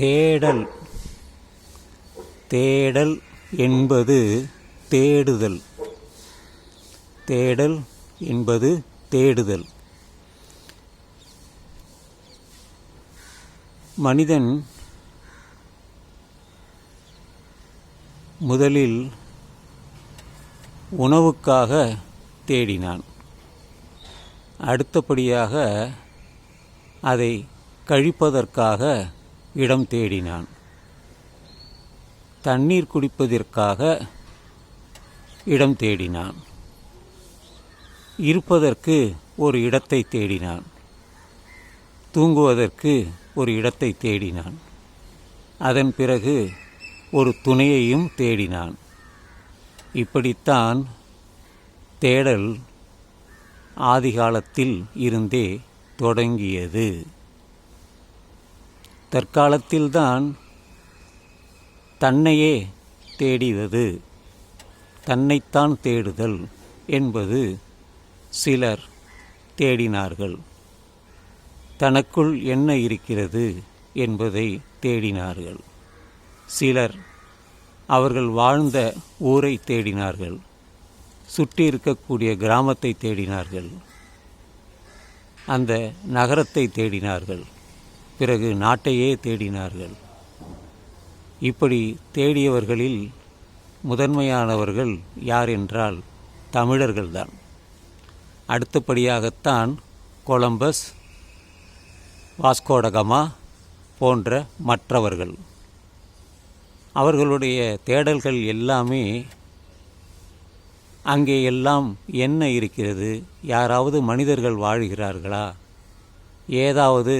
தேடல். தேடல் என்பது தேடுதல். தேடல் என்பது தேடுதல். மனிதன் முதலில் உணவுக்காக தேடினான். அடுத்தபடியாக அதை கழிப்பதற்காக இடம் தேடினான். தண்ணீர் குடிப்பதற்காக இடம் தேடினான். இருப்பதற்கு ஒரு இடத்தை தேடினான். தூங்குவதற்கு ஒரு இடத்தை தேடினான். அதன் பிறகு ஒரு துணையையும் தேடினான். இப்படித்தான் தேடல் ஆதிகாலத்தில் இருந்தே தொடங்கியது. தற்காலத்தில்தான் தன்னையே தேடிவது தன்னைத்தான் தேடுதல் என்பது சிலர் தேடினார்கள். தனக்குள் என்ன இருக்கிறது என்பதை தேடினார்கள். சிலர் அவர்கள் வாழ்ந்த ஊரை தேடினார்கள். சுற்றி இருக்கக்கூடிய கிராமத்தை தேடினார்கள். அந்த நகரத்தை தேடினார்கள். பிறகு நாட்டையே தேடினார்கள். இப்படி தேடியவர்களில் முதன்மையானவர்கள் யார் என்றால் தமிழர்கள்தான். அடுத்தபடியாகத்தான் கொலம்பஸ் வாஸ்கோடகமா போன்ற மற்றவர்கள். அவர்களுடைய தேடல்கள் எல்லாமே அங்கே எல்லாம் என்ன இருக்கிறது? யாராவது மனிதர்கள் வாழ்கிறார்களா? ஏதாவது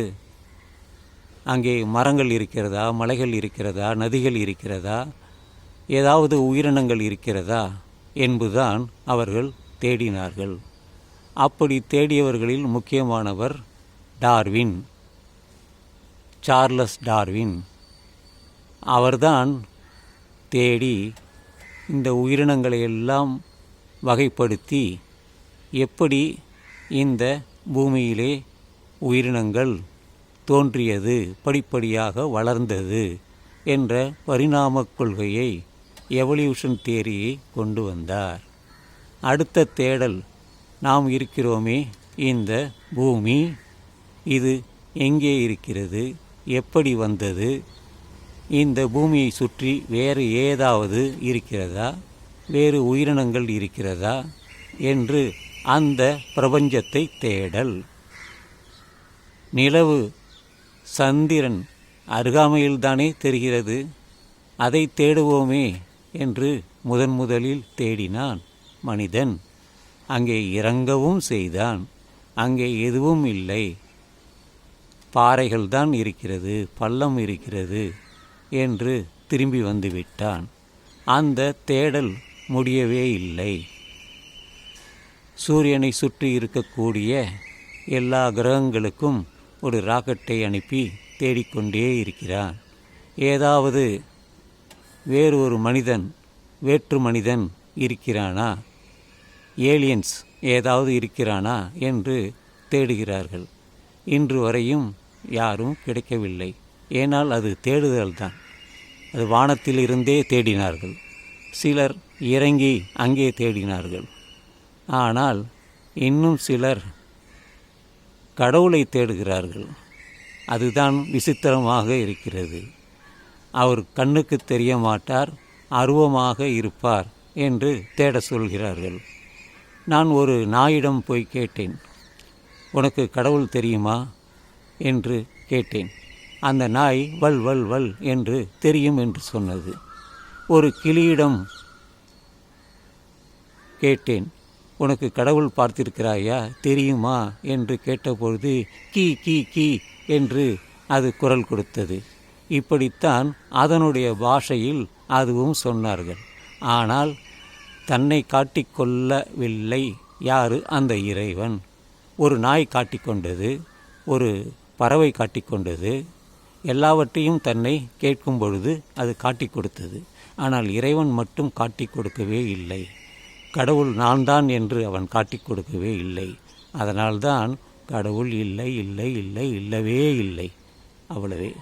அங்கே மரங்கள் இருக்கிறதா மலைகள் இருக்கிறதா நதிகள் இருக்கிறதா ஏதாவது உயிரினங்கள் இருக்கிறதா என்பதுதான் அவர்கள் தேடினார்கள். அப்படி தேடியவர்களில் முக்கியமானவர் டார்வின் சார்லஸ் டார்வின். அவர்தான் தேடி இந்த உயிரினங்களை எல்லாம் வகைப்படுத்தி எப்படி இந்த பூமியிலே உயிரினங்கள் தோன்றியது படிப்படியாக வளர்ந்தது என்ற பரிணாமக் கொள்கையை எவல்யூஷன் தியரியை கொண்டு வந்தார். அடுத்த தேடல் நாம் இருக்கிறோமே இந்த பூமி. இது எங்கே இருக்கிறது? எப்படி வந்தது? இந்த பூமியை சுற்றி வேறு ஏதாவது இருக்கிறதா? வேறு உயிரினங்கள் இருக்கிறதா? என்று அந்த பிரபஞ்சத்தை தேடல். நிலவு சந்திரன் அருகாமையில்தானே தெரிகிறது? அதை தேடுவோமே என்று முதன் முதலில் தேடினான் மனிதன். அங்கே இறங்கவும் செய்தான். அங்கே எதுவும் இல்லை. பாறைகள்தான் இருக்கிறது பள்ளம் இருக்கிறது என்று திரும்பி வந்துவிட்டான். அந்த தேடல் முடியவே இல்லை. சூரியனை சுற்றி இருக்கக்கூடிய எல்லா கிரகங்களுக்கும் ஒரு ராக்கெட்டை அனுப்பி தேடிக்கொண்டே இருக்கிறான் ஏதாவது வேறு ஒரு மனிதன் வேற்று மனிதன் இருக்கிறானா? ஏலியன்ஸ் ஏதாவது இருக்கிறானா? என்று தேடுகிறார்கள். இன்று வரையும் யாரும் கிடைக்கவில்லை. ஏனால் அது தேடுதல் தான் அது வானத்தில் இருந்தே தேடினார்கள். சிலர் இறங்கி அங்கே தேடினார்கள். ஆனால் இன்னும் சிலர் கடவுளை தேடுகிறார்கள். அதுதான் விசித்திரமாக இருக்கிறது. அவர் கண்ணுக்கு தெரிய மாட்டார் அருவமாக இருப்பார் என்று தேட சொல்கிறார்கள். நான் ஒரு நாயிடம் போய் கேட்டேன். உனக்கு கடவுள் தெரியுமா? என்று கேட்டேன். அந்த நாய் வல் வல் வல் என்று தெரியும் என்று சொன்னது. ஒரு கிளியிடம் கேட்டேன். உனக்கு கடவுள் பார்த்திருக்கிறாயா? தெரியுமா? என்று கேட்டபொழுது கீ கீ கீ என்று அது குரல் கொடுத்தது. இப்படித்தான் அதனுடைய பாஷையில் அதுவும் சொன்னார்கள். ஆனால் தன்னை காட்டிக்கொள்ளவில்லை யாரு அந்த இறைவன்? ஒரு நாய் காட்டிக்கொண்டது ஒரு பறவை காட்டிக்கொண்டது எல்லாவற்றையும் தன்னை கேட்கும் பொழுது அது காட்டிக் கொடுத்தது. ஆனால் இறைவன் மட்டும் காட்டிக் கொடுக்கவே இல்லை. கடவுள் நான் தான் என்று அவன் காட்டிக் கொடுக்கவே இல்லை. அதனால்தான் கடவுள் இல்லை இல்லை இல்லை இல்லவே இல்லை. அவ்வளவே.